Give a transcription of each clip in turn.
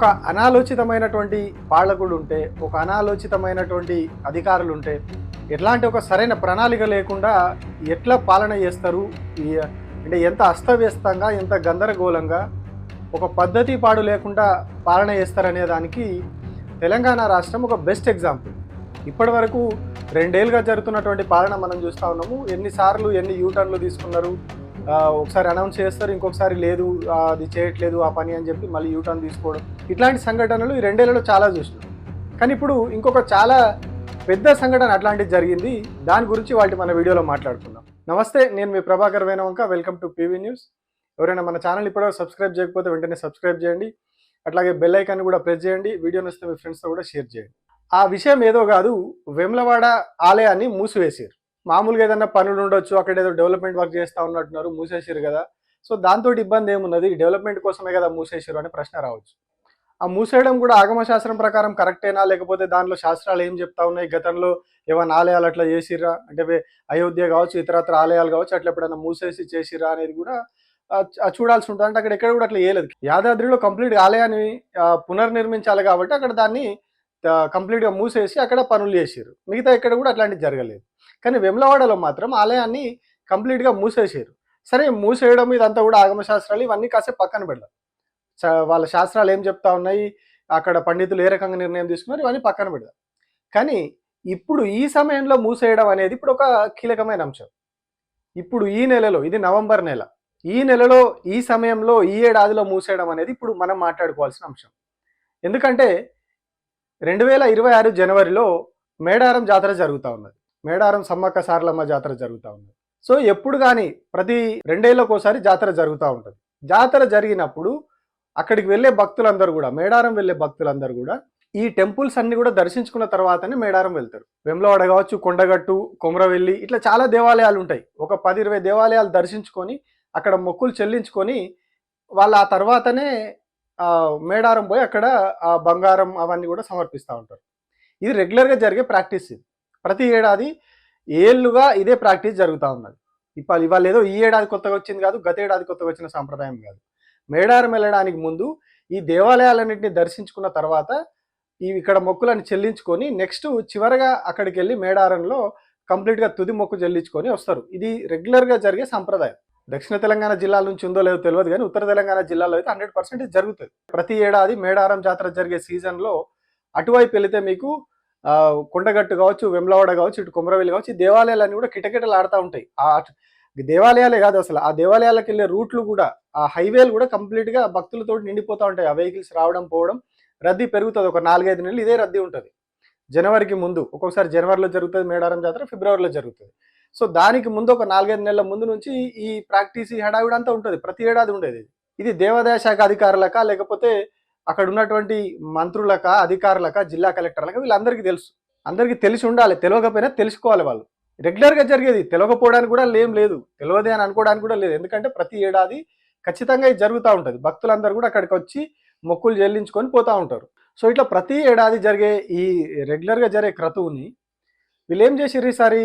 ఒక అనాలోచితమైనటువంటి పాలకుడు ఉంటే ఒక అనాలోచితమైనటువంటి అధికారులు ఉంటే ఎట్లాంటి ఒక సరైన ప్రణాళిక లేకుండా ఎట్లా పాలన చేస్తారు? అంటే ఎంత అస్తవ్యస్తంగా ఎంత గందరగోళంగా ఒక పద్ధతి పాడు లేకుండా పాలన చేస్తారనే దానికి తెలంగాణ రాష్ట్రం ఒక బెస్ట్ ఎగ్జాంపుల్. ఇప్పటి వరకు రెండేళ్ళుగా జరుగుతున్నటువంటి పాలన మనం చూస్తూ ఉన్నాము. ఎన్నిసార్లు ఎన్ని యూటర్న్లు తీసుకున్నారు? ఒకసారి అనౌన్స్ చేస్తారు ఇంకొకసారి లేదు అది చేయట్లేదు ఆ పని అని చెప్పి మళ్ళీ యూటర్న్ తీసుకోవడం. ఇట్లాంటి సంఘటనలు ఈ రెండేళ్ళలో చాలా చూసినాం. కానీ ఇప్పుడు ఇంకొక చాలా పెద్ద సంఘటన అట్లాంటిది జరిగింది. దాని గురించి వాటి మన వీడియోలో మాట్లాడుకుందాం. నమస్తే నేను మీ Prabhakar Venavanka. Welcome to PV news. ఎవరైనా మన ఛానల్ ఇప్పుడో సబ్స్క్రైబ్ చేయకపోతే వెంటనే సబ్స్క్రైబ్ చేయండి. అట్లాగే బెల్ ఐకాన్ కూడా ప్రెస్ చేయండి. వీడియోని వస్తే మీ ఫ్రెండ్స్తో కూడా షేర్ చేయండి. ఆ విషయం ఏదో కాదు వేములవాడ ఆలయాన్ని మూసివేసారు మామూలుగా ఏదైనా పనులు ఉండొచ్చు అక్కడ ఏదో డెవలప్మెంట్ వర్క్ చేస్తా ఉన్నట్టున్నారు మూసేసారు కదా. సో దాంతో ఇబ్బంది ఏమున్నది? డెవలప్మెంట్ కోసమే కదా మూసేసారు అనే ప్రశ్న రావచ్చు. ఆ మూసేయడం కూడా ఆగమ శాస్త్రం ప్రకారం కరెక్టేనా? లేకపోతే దానిలో శాస్త్రాలు ఏం చెప్తా ఉన్నాయి? గతంలో ఏమైనా ఆలయాలు అట్లా చేసిర్రా? అంటే అయోధ్య కావచ్చు ఇతరత్ర ఆలయాలు కావచ్చు అట్లా ఎప్పుడైనా మూసేసి చేసిర్రా అనేది కూడా చూడాల్సి ఉంటుంది. అంటే అక్కడ ఎక్కడ కూడా అట్లా చేయలేదు. యాదాద్రిలో కంప్లీట్ ఆలయాన్ని పునర్నిర్మించాలి కాబట్టి అక్కడ దాన్ని కంప్లీట్గా గా మూసేసి అక్కడ పనులు చేసారు మిగతా ఎక్కడ కూడా అట్లాంటివి జరగలేదు. కానీ వెమ్లవాడలో మాత్రం ఆలయాన్ని కంప్లీట్గా మూసేసారు సరే మూసేయడం ఇదంతా కూడా ఆగమ శాస్త్రాలు ఇవన్నీ కాసేపు పక్కన పెడదాం. వాళ్ళ శాస్త్రాలు ఏం చెప్తా ఉన్నాయి అక్కడ పండితులు ఏ రకంగా నిర్ణయం తీసుకున్నారు ఇవన్నీ పక్కన పెడదాం. కానీ ఇప్పుడు ఈ సమయంలో మూసేయడం అనేది ఇప్పుడు ఒక కీలకమైన అంశం. ఇప్పుడు ఈ నెలలో ఇది నవంబర్ నెల ఈ నెలలో ఈ సమయంలో ఈ ఏడాదిలో మూసేయడం అనేది ఇప్పుడు మనం మాట్లాడుకోవాల్సిన అంశం. ఎందుకంటే రెండు వేల ఇరవై ఆరు జనవరిలో మేడారం జాతర జరుగుతూ ఉన్నది. మేడారం సమ్మక్క సారలమ్మ జాతర జరుగుతూ ఉన్నది. సో ఎప్పుడు కానీ ప్రతి రెండేళ్ళకోసారి జాతర జరుగుతూ ఉంటుంది. జాతర జరిగినప్పుడు అక్కడికి వెళ్ళే భక్తులందరూ కూడా మేడారం వెళ్ళే భక్తులందరూ కూడా ఈ టెంపుల్స్ అన్ని కూడా దర్శించుకున్న తర్వాతనే మేడారం వెళ్తారు. వెమ్లవాడ కావచ్చు కొండగట్టు కొమరవెల్లి ఇట్లా చాలా దేవాలయాలు ఉంటాయి. ఒక పది ఇరవై దేవాలయాలు దర్శించుకొని అక్కడ మొక్కులు చెల్లించుకొని వాళ్ళు ఆ తర్వాతనే మేడారం పోయి అక్కడ ఆ బంగారం అవన్నీ కూడా సమర్పిస్తూ ఉంటారు. ఇది రెగ్యులర్గా జరిగే ప్రాక్టీస్ ఇది. ప్రతి ఏడాది ఏళ్ళుగా ఇదే ప్రాక్టీస్ జరుగుతూ ఉన్నది. ఇప్పుడు ఇవాళ ఏదో ఈ ఏడాది కొత్తగా వచ్చింది కాదు గత ఏడాది కొత్తగా వచ్చిన సాంప్రదాయం కాదు. మేడారం వెళ్ళడానికి ముందు ఈ దేవాలయాలన్నింటినీ దర్శించుకున్న తర్వాత ఇవి ఇక్కడ మొక్కులను చెల్లించుకొని నెక్స్ట్ చివరగా అక్కడికి వెళ్ళి మేడారంలో కంప్లీట్గా తుది మొక్కు చెల్లించుకొని వస్తారు. ఇది రెగ్యులర్గా జరిగే సంప్రదాయం. దక్షిణ తెలంగాణ జిల్లాల నుంచి ఉందో లేదో తెలియదు కానీ ఉత్తర తెలంగాణ జిల్లాలో అయితే హండ్రెడ్ పర్సెంట్ జరుగుతుంది. ప్రతి ఏడాది మేడారం జాతర జరిగే సీజన్లో అటువైపు వెళితే మీకు కొండగట్టు కావచ్చు వెమ్లవాడ కావచ్చు ఇటు కుమరవెల్లి కావచ్చు ఈ దేవాలయాలన్నీ కూడా కిటకిటలు ఆడుతూ ఉంటాయి. ఆ దేవాలయాలే కాదు అసలు. ఆ దేవాలయాలకు వెళ్ళే రూట్లు కూడా ఆ హైవేలు కూడా కంప్లీట్గా భక్తులతో నిండిపోతూ ఉంటాయి. ఆ వెహికల్స్ రావడం పోవడం రద్దీ పెరుగుతుంది. ఒక నాలుగైదు నెలలు ఇదే రద్దీ ఉంటుంది. జనవరికి ముందు ఒక్కొక్కసారి జనవరిలో జరుగుతుంది మేడారం జాతర ఫిబ్రవరిలో జరుగుతుంది. సో దానికి ముందు ఒక నాలుగైదు నెలల ముందు నుంచి ఈ ప్రాక్టీస్ ఈ హడావిడి అంతా ఉంటుంది. ప్రతి ఏడాది ఉండేది ఇది. ఇది దేవాదాయ శాఖ అధికారులక లేకపోతే అక్కడ ఉన్నటువంటి మంత్రులక అధికారులక జిల్లా కలెక్టర్లక వీళ్ళందరికీ తెలుసు. అందరికీ తెలిసి ఉండాలి. తెలియకపోయినా తెలుసుకోవాలి వాళ్ళు. రెగ్యులర్గా జరిగేది. తెలియకపోవడానికి కూడా లేం లేదు. తెలియదే అని అనుకోవడానికి కూడా లేదు. ఎందుకంటే ప్రతి ఏడాది ఖచ్చితంగా ఇది జరుగుతూ ఉంటుంది. భక్తులందరూ కూడా అక్కడికి వచ్చి మొక్కులు చెల్లించుకొని పోతూ ఉంటారు. సో ఇట్లా ప్రతి ఏడాది జరిగే ఈ రెగ్యులర్గా జరిగే క్రతువుని వీళ్ళు ఏం చేసిర్రు ఈసారి?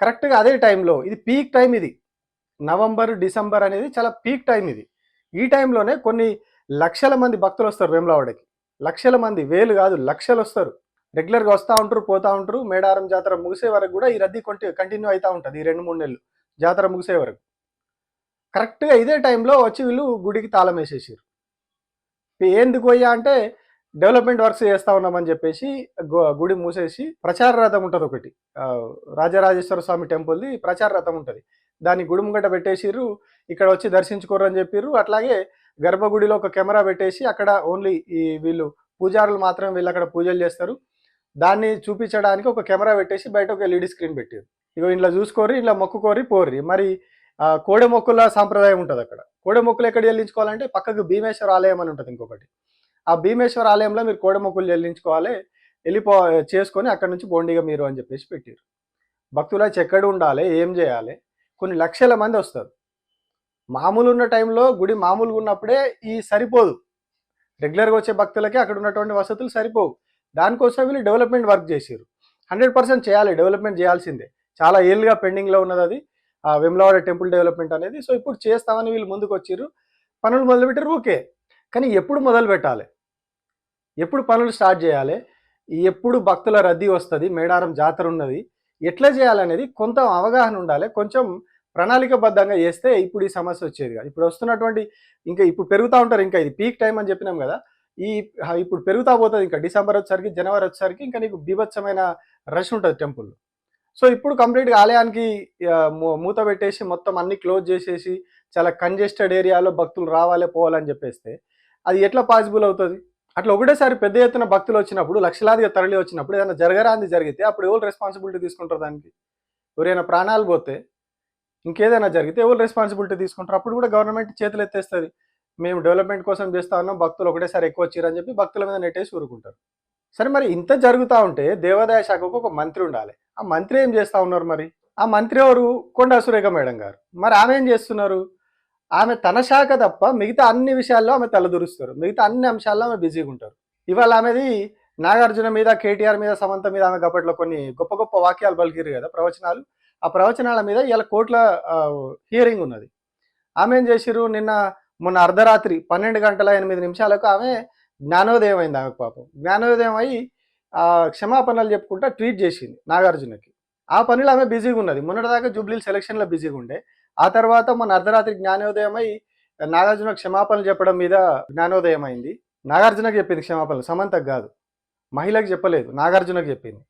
కరెక్ట్గా అదే టైంలో ఇది పీక్ టైం ఇది. నవంబర్ డిసెంబర్ అనేది చాలా పీక్ టైం ఇది. ఈ టైంలోనే కొన్ని లక్షల మంది భక్తులు వస్తారు వేములవాడకి. లక్షల మంది వేలు కాదు లక్షలు వస్తారు. రెగ్యులర్గా వస్తూ ఉంటారు పోతూ ఉంటారు. మేడారం జాతర ముగిసే వరకు కూడా ఈ రద్దీ కొంటి కంటిన్యూ అవుతూ ఉంటుంది. ఈ రెండు మూడు నెలలు జాతర ముగిసే వరకు. కరెక్ట్గా ఇదే టైంలో వచ్చి వీళ్ళు గుడికి తాళం వేసేసారు ఎందుకు పోయా అంటే డెవలప్మెంట్ వర్క్స్ చేస్తూ ఉన్నామని చెప్పేసి గుడి మూసేసి ప్రచార రథం ఉంటుంది ఒకటి. రాజరాజేశ్వర స్వామి టెంపుల్ది ప్రచార రథం ఉంటుంది. దాన్ని గుడి ముంగట పెట్టేసిర్రు. ఇక్కడ వచ్చి దర్శించుకోరని చెప్పిర్రు. అట్లాగే గర్భగుడిలో ఒక కెమెరా పెట్టేసి అక్కడ ఓన్లీ ఈ వీళ్ళు పూజారులు మాత్రం వీళ్ళు అక్కడ పూజలు చేస్తారు. దాన్ని చూపించడానికి ఒక కెమెరా పెట్టేసి బయట ఒక ఎల్ఈడి స్క్రీన్ పెట్టారు. ఇగో ఇంట్లో చూసుకోర్రి ఇంట్లో మొక్కుకోరి పోర్రి. మరి కోడె మొక్కుల సాంప్రదాయం ఉంటుంది అక్కడ. కోడె మొక్కులు ఎక్కడ చెల్లించుకోవాలంటే పక్కకు భీమేశ్వర ఆలయం అని ఉంటుంది ఇంకొకటి. ఆ భీమేశ్వర ఆలయంలో మీరు కోడె మొక్కులు చెల్లించుకోవాలి వెళ్ళిపో చేసుకొని అక్కడ నుంచి బోండిగా మీరు అని చెప్పేసి పెట్టారు. భక్తుల వచ్చి ఎక్కడ ఉండాలి ఏం చేయాలి? కొన్ని లక్షల మంది వస్తారు. మామూలు ఉన్న టైంలో గుడి మామూలుగా ఉన్నప్పుడే ఈ సరిపోదు. రెగ్యులర్గా వచ్చే భక్తులకి అక్కడ ఉన్నటువంటి వసతులు సరిపోవు. దానికోసం వీళ్ళు డెవలప్మెంట్ వర్క్ చేసారు హండ్రెడ్ పర్సెంట్ చేయాలి డెవలప్మెంట్ చేయాల్సిందే. చాలా ఏళ్ళుగా పెండింగ్లో ఉన్నది అది. ఆ వెమ్లవాడ టెంపుల్ డెవలప్మెంట్ అనేది. సో ఇప్పుడు చేస్తామని వీళ్ళు ముందుకు వచ్చిర్రు పనులు మొదలుపెట్టారు ఓకే. కానీ ఎప్పుడు మొదలు పెట్టాలి? ఎప్పుడు పనులు స్టార్ట్ చేయాలి? ఎప్పుడు భక్తుల రద్దీ వస్తుంది? మేడారం జాతర ఉన్నది. ఎట్లా చేయాలనేది కొంత అవగాహన ఉండాలి. కొంచెం ప్రణాళికబద్ధంగా చేస్తే ఇప్పుడు ఈ సమస్య వచ్చేది కాదు ఇప్పుడు వస్తున్నటువంటి ఇంకా ఇప్పుడు పెరుగుతూ ఉంటారు. ఇంకా ఇది పీక్ టైం అని చెప్పినాం కదా. ఈ ఇప్పుడు పెరుగుతా పోతుంది ఇంకా. డిసెంబర్ వచ్చేసరికి జనవరి వచ్చేసరికి ఇంకా నీకు బీభత్సమైన రష్ ఉంటుంది టెంపుల్. సో ఇప్పుడు కంప్లీట్గా ఆలయానికి మూత పెట్టేసి మొత్తం అన్ని క్లోజ్ చేసేసి చాలా కంజెస్టెడ్ ఏరియాలో భక్తులు రావాలి పోవాలని చెప్పేస్తే అది ఎట్లా పాసిబుల్ అవుతుంది? అట్లా ఒకటేసారి పెద్ద ఎత్తున భక్తులు వచ్చినప్పుడు లక్షలాదిగా తరలి వచ్చినప్పుడు ఏదైనా జరగరాంది జరిగితే అప్పుడు ఎవరు రెస్పాన్సిబిలిటీ తీసుకుంటారు దానికి? ఎవరైనా ప్రాణాలు పోతే ఇంకేదైనా జరిగితే ఎవరు రెస్పాన్సిబిలిటీ తీసుకుంటారు? అప్పుడు కూడా గవర్నమెంట్ చేతులు ఎత్తేస్తుంది. మేము డెవలప్మెంట్ కోసం చేస్తా ఉన్నాం భక్తులు ఒకటేసారి ఎక్కువ వచ్చారని చెప్పి భక్తుల మీద నెట్టేసి ఊరుకుంటారు. సరే మరి ఇంత జరుగుతూ ఉంటే దేవాదాయ శాఖకు ఒక మంత్రి ఉండాలి. ఆ మంత్రి ఏం చేస్తూ ఉన్నారు మరి? ఆ మంత్రి ఎవరు? కొండా సురేఖ మేడం గారు. మరి ఆమె ఏం చేస్తున్నారు? ఆమె తన శాఖ తప్ప మిగతా అన్ని విషయాల్లో ఆమె తలదూరుస్తారు. మిగతా అన్ని అంశాల్లో ఆమె బిజీగా ఉంటారు. ఇవాళ ఆమెది నాగార్జున మీద కేటీఆర్ మీద సమంత మీద ఆమె గప్పట్లో కొన్ని గొప్ప గొప్ప వాక్యాలు పలికిరు కదా ప్రవచనాలు. ఆ ప్రవచనాల మీద ఇలా కోట్ల హియరింగ్ ఉన్నది. ఆమె ఏం చేసిరు నిన్న మొన్న అర్ధరాత్రి పన్నెండు గంటల ఎనిమిది నిమిషాలకు ఆమె జ్ఞానోదయం అయింది ఆమె పాపం. జ్ఞానోదయం అయ్యి క్షమాపణలు చెప్పుకుంటా ట్వీట్ చేసింది నాగార్జునకి. ఆ పనిలో ఆమె బిజీగా ఉన్నది. మొన్నటిదాకా జూబ్లీ సెలక్షన్లో బిజీగా ఉండే. ఆ తర్వాత మొన్న అర్ధరాత్రి జ్ఞానోదయం అయి నాగార్జున క్షమాపణలు చెప్పడం మీద జ్ఞానోదయం అయింది. నాగార్జునకు చెప్పింది క్షమాపణలు సమంతకు కాదు. మహిళకు చెప్పలేదు నాగార్జునకు చెప్పింది.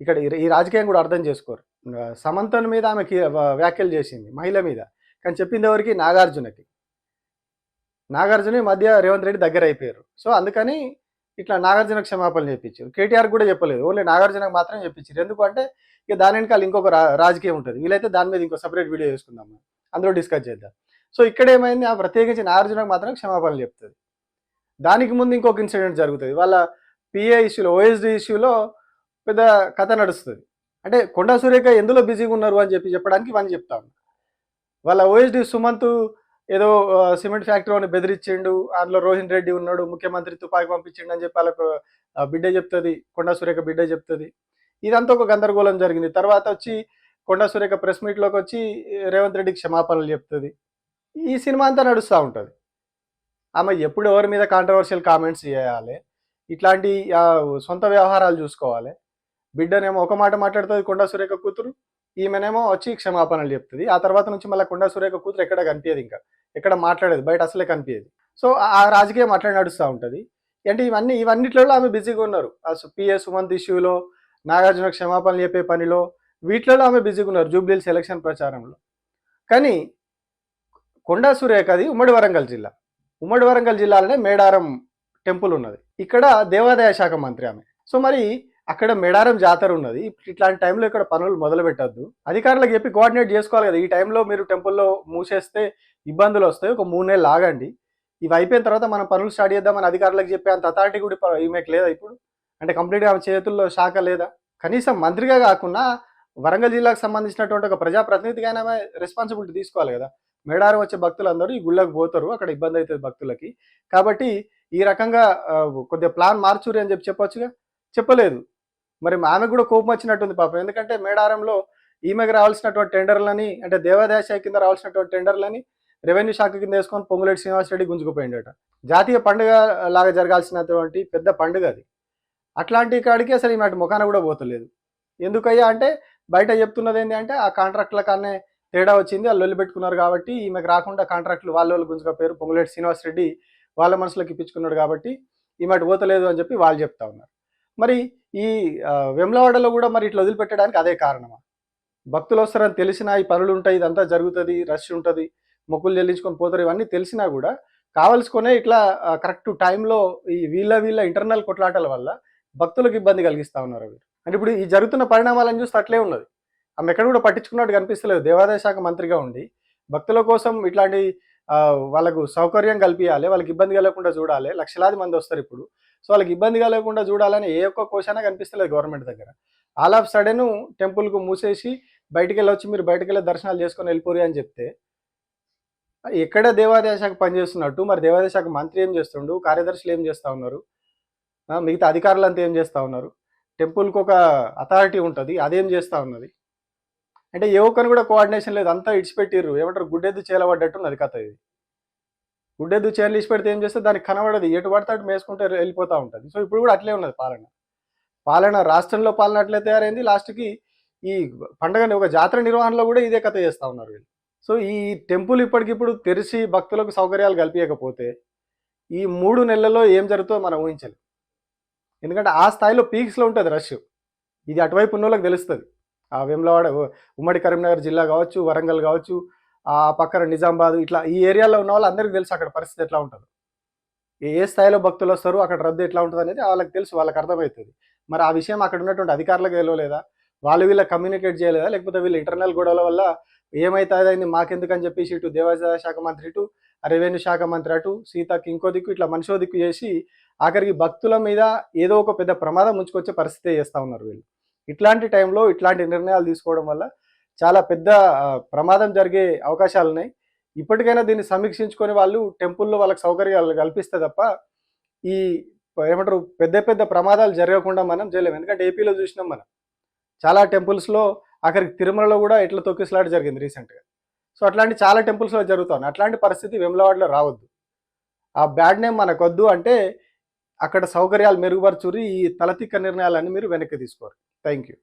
ఇక్కడ ఈ- రాజకీయం కూడా అర్థం చేసుకోరు. ఆ, సమంతన్ మీద ఆమె వ్యాఖ్యలు చేసింది మహిళ మీద. కానీ చెప్పింది ఎవరికి? నాగార్జునకి. నాగార్జున మధ్య రేవంత్ రెడ్డి దగ్గర అయిపోయారు. సో అందుకని ఇట్లా నాగార్జున క్షమాపణలు చెప్పించారు. కేటీఆర్ కూడా చెప్పలేదు. ఓన్లీ నాగార్జునకు మాత్రం చెప్పించారు. ఎందుకంటే ఇక దాని వెనకాల ఇంకొక రా- రాజకీయం ఉంటుంది. వీలైతే దాని మీద ఇంకో సపరేట్ వీడియో చేసుకుందాం. అందులో డిస్కస్ చేద్దాం. సో ఇక్కడ ఏమైంది? ఆ ప్రత్యేకించి నాగార్జునకు మాత్రం క్షమాపణలు చెప్తుంది. దానికి ముందు ఇంకొక ఇన్సిడెంట్ జరుగుతుంది. వాళ్ళ పిఏ ఇష్యూలో ఓఎస్డి ఇష్యూలో పెద్ద కథ నడుస్తుంది. అంటే కొండా సూర్యక ఎందులో బిజీగా ఉన్నారు అని చెప్పి చెప్పడానికి ఇవన్నీ చెప్తాము వాళ్ళ ఓఎస్డి సుమంత్ ఏదో సిమెంట్ ఫ్యాక్టరీని బెదిరించిండు అందులో రోహిన్ రెడ్డి ఉన్నాడు ముఖ్యమంత్రి తుపాకి పంపించిండు అని చెప్పి వాళ్ళకు బిడ్డే చెప్తుంది కొండా సురేఖ బిడ్డే చెప్తుంది. ఇదంతా ఒక గందరగోళం జరిగింది. తర్వాత వచ్చి కొండా సురేఖ ప్రెస్ మీట్లోకి వచ్చి రేవంత్ రెడ్డికి క్షమాపణలు చెప్తుంది. ఈ సినిమా అంతా నడుస్తూ ఉంటుంది. ఆమె ఎప్పుడు ఎవరి మీద కాంట్రవర్షియల్ కామెంట్స్ చేయాలి? ఇట్లాంటి సొంత వ్యవహారాలు చూసుకోవాలి. బిడ్డనేమో ఒక మాట మాట్లాడుతుంది కొండా సురేఖ కూతురు. ఈమెనేమో వచ్చి క్షమాపణలు చెప్తుంది. ఆ తర్వాత నుంచి మళ్ళీ కొండా సురేఖ కూతురు ఎక్కడ కనిపించదు ఇంకా. ఎక్కడ మాట్లాడేది బయట అసలే కనిపించేది సో ఆ రాజకీయం అట్లా నడుస్తూ ఉంటుంది. అంటే ఇవన్నీ ఇవన్నిట్లలో ఆమె బిజీగా ఉన్నారు. ఆ పిఏ సుమంత్ ఇష్యూలో నాగార్జున క్షమాపణలు చెప్పే పనిలో వీటిలలో ఆమె బిజీగా ఉన్నారు జూబ్లీల్స్ ఎలక్షన్ ప్రచారంలో. కానీ కొండా సురేఖది ఉమ్మడి వరంగల్ జిల్లా. ఉమ్మడి వరంగల్ జిల్లాలోనే మేడారం టెంపుల్ ఉన్నది. ఇక్కడ దేవాదాయ శాఖ మంత్రి ఆమె. సో మరి అక్కడ మెడారం జాతర ఉన్నది. ఇట్లాంటి టైంలో ఇక్కడ పనులు మొదలు పెట్టద్దు అధికారులకు చెప్పి కోఆర్డినేట్ చేసుకోవాలి కదా. ఈ టైంలో మీరు టెంపుల్లో మూసేస్తే ఇబ్బందులు వస్తాయి. ఒక మూడు నెలలు ఆగండి. ఇవి అయిపోయిన తర్వాత మనం పనులు స్టార్ట్ చేద్దామని అధికారులకు చెప్పే అంత అథారిటీ కూడా ఇప్పుడు ఈమెకు లేదా ఇప్పుడు? అంటే కంప్లీట్గా ఆమె చేతుల్లో శాఖ లేదా? కనీసం మంత్రిగా కాకుండా వరంగల్ జిల్లాకు సంబంధించినటువంటి ఒక ప్రజాప్రతినిధిగా ఆమె రెస్పాన్సిబిలిటీ తీసుకోవాలి కదా. మేడారం వచ్చే భక్తులందరూ ఈ గుళ్ళకి పోతారు. అక్కడ ఇబ్బంది అవుతుంది భక్తులకి. కాబట్టి ఈ రకంగా కొద్దిగా ప్లాన్ మార్చురి అని చెప్పి చెప్పొచ్చుగా? చెప్పలేదు. మరి ఆమె కూడా కోపం వచ్చినట్టుంది పాపం. ఎందుకంటే మేడారంలో ఈమెకు రావాల్సినటువంటి టెండర్లని అంటే దేవాదాయ శాఖ కింద రావాల్సినటువంటి టెండర్లని రెవెన్యూ శాఖ కింద వేసుకొని పొంగులేటి శ్రీనివాస్ రెడ్డి గుంజుకుపోయిండట. జాతీయ పండుగ లాగా జరగాల్సినటువంటి పెద్ద పండుగ అది. అట్లాంటి కాడికి అసలు ఈమె ముఖాన కూడా పోతలేదు. ఎందుకయ్యా అంటే బయట చెప్తున్నది ఏంటి అంటే ఆ కాంట్రాక్ట్ల కన్నా తేడా వచ్చింది వాళ్ళు లొల్లి పెట్టుకున్నారు కాబట్టి ఈమెకు రాకుండా కాంట్రాక్టులు వాళ్ళ వాళ్ళు గుంజుకపోయారు. పొంగులేటి శ్రీనివాస్ రెడ్డి వాళ్ళ మనసులోకి ఇప్పించుకున్నాడు కాబట్టి ఈమె పోతలేదు అని చెప్పి వాళ్ళు చెప్తా ఉన్నారు. మరి ఈ వెమ్లవాడలో కూడా మరి ఇట్లా వదిలిపెట్టడానికి అదే కారణమా? భక్తులు వస్తారని తెలిసినా ఈ పనులు ఉంటాయి ఇదంతా జరుగుతుంది రష్ ఉంటుంది మొక్కులు చెల్లించుకొని పోతారు ఇవన్నీ తెలిసినా కూడా కావలసుకునే ఇట్లా కరెక్ట్ టైంలో ఈ వీళ్ళ వీళ్ళ ఇంటర్నల్ కొట్లాటల వల్ల భక్తులకు ఇబ్బంది కలిగిస్తా ఉన్నారు వీరు. అంటే ఇప్పుడు ఈ జరుగుతున్న పరిణామాలను చూస్తే అట్లే ఉన్నది. ఆమె ఎక్కడ కూడా పట్టించుకున్నట్టు కనిపిస్తలేదు. దేవాదాయ శాఖ మంత్రిగా ఉండి భక్తుల కోసం ఇట్లాంటి వాళ్ళకు సౌకర్యం కల్పించాలి వాళ్ళకి ఇబ్బంది కలగకుండా చూడాలి లక్షలాది మంది వస్తారు ఇప్పుడు. సో వాళ్ళకి ఇబ్బందిగా లేకుండా చూడాలని ఏ ఒక్క కోశానా కనిపిస్తలేదు గవర్నమెంట్ దగ్గర. ఆల్ ఆఫ్ సడన్ టెంపుల్కు మూసేసి బయటికి వెళ్ళొచ్చి మీరు బయటికి వెళ్ళి దర్శనాలు చేసుకొని వెళ్ళిపోరు అని చెప్తే ఎక్కడ దేవాదాయ శాఖ పనిచేస్తున్నట్టు మరి దేవాదాయ శాఖ మంత్రి ఏం చేస్తుండు కార్యదర్శులు ఏం చేస్తూ ఉన్నారు? మిగతా అధికారులంతా ఏం చేస్తూ ఉన్నారు? టెంపుల్కి ఒక అథారిటీ ఉంటుంది అదేం చేస్తూ ఉన్నది? అంటే ఏ ఒక్కరిని కూడా కోఆర్డినేషన్ లేదు అంతా ఇడిచిపెట్టిర్రు ఏమంటారు గుడ్డెద్దు చేలబడ్డట్టు ఉన్నది కథ ఇది. గుడ్డెద్దు చేర్లు ఇచ్చి పెడితే ఏం చేస్తే దానికి కనబడదు. ఎటు పడితే అటు మేసుకుంటే వెళ్ళిపోతూ ఉంటుంది. సో ఇప్పుడు కూడా అట్లే ఉన్నది పాలన. పాలన రాష్ట్రంలో పాలన అట్లే తయారైంది. లాస్ట్కి ఈ పండగని ఒక జాతర నిర్వహణలో కూడా ఇదే కథ చేస్తూ ఉన్నారు వీళ్ళు. సో ఈ టెంపుల్ ఇప్పటికిప్పుడు తెరిచి భక్తులకు సౌకర్యాలు కల్పించకపోతే ఈ మూడు నెలల్లో ఏం జరుగుతుందో మనం ఊహించలేం. ఎందుకంటే ఆ స్థాయిలో పీక్స్లో ఉంటుంది రష్. ఇది అటువైపు ఉన్న వాళ్ళకి తెలుస్తుంది. ఆ వేములవాడ ఉమ్మడి కరీంనగర్ జిల్లా కావచ్చు వరంగల్ కావచ్చు ఆ పక్కన నిజామాబాద్ ఇట్లా ఈ ఏరియాలో ఉన్న వాళ్ళు అందరికీ తెలుసు అక్కడ పరిస్థితి ఎట్లా ఉంటుంది. ఏ స్థాయిలో భక్తులు వస్తారు అక్కడ రద్దు ఎట్లా ఉంటుంది అనేది వాళ్ళకి తెలుసు వాళ్ళకి అర్థమవుతుంది. మరి ఆ విషయం అక్కడ ఉన్నటువంటి అధికారులకు తెలియలేదా వాళ్ళు వీళ్ళ కమ్యూనికేట్ చేయలేదా? లేకపోతే వీళ్ళ ఇంటర్నల్ గొడవల వల్ల ఏమైతుందని మాకెందుకు అని చెప్పేసి ఇటు దేవాదాయ శాఖ మంత్రి ఇటు రెవెన్యూ శాఖ మంత్రి అటు సీతకి ఇంకో దిక్కు ఇట్లా మనిషో దిక్కు చేసి ఆఖరికి భక్తుల మీద ఏదో ఒక పెద్ద ప్రమాదం ఉంచుకొచ్చే పరిస్థితి చేస్తూ ఉన్నారు వీళ్ళు. ఇట్లాంటి టైంలో ఇట్లాంటి నిర్ణయాలు తీసుకోవడం వల్ల చాలా పెద్ద ప్రమాదం జరిగే అవకాశాలు ఉన్నాయి ఇప్పటికైనా దీన్ని సమీక్షించుకొని వాళ్ళు టెంపుల్లో వాళ్ళకి సౌకర్యాలు కల్పిస్తే తప్ప ఈ ఏమంటారు పెద్ద పెద్ద ప్రమాదాలు జరగకుండా మనం చేయలేము. ఎందుకంటే ఏపీలో చూసినాం మనం. చాలా టెంపుల్స్లో అక్కడికి తిరుమలలో కూడా ఇట్లా తొక్కిసలాట జరిగింది రీసెంట్గా. సో అట్లాంటి చాలా టెంపుల్స్లో జరుగుతుంది అట్లాంటి పరిస్థితి వెమ్లవాడలో రావద్దు. ఆ బ్యాడ్ నేమ్ మనకొద్దు అంటే అక్కడ సౌకర్యాలు మెరుగుపరచురి ఈ తలతిక్క నిర్ణయాలన్నీ మీరు వెనక్కి తీసుకోరు. Thank you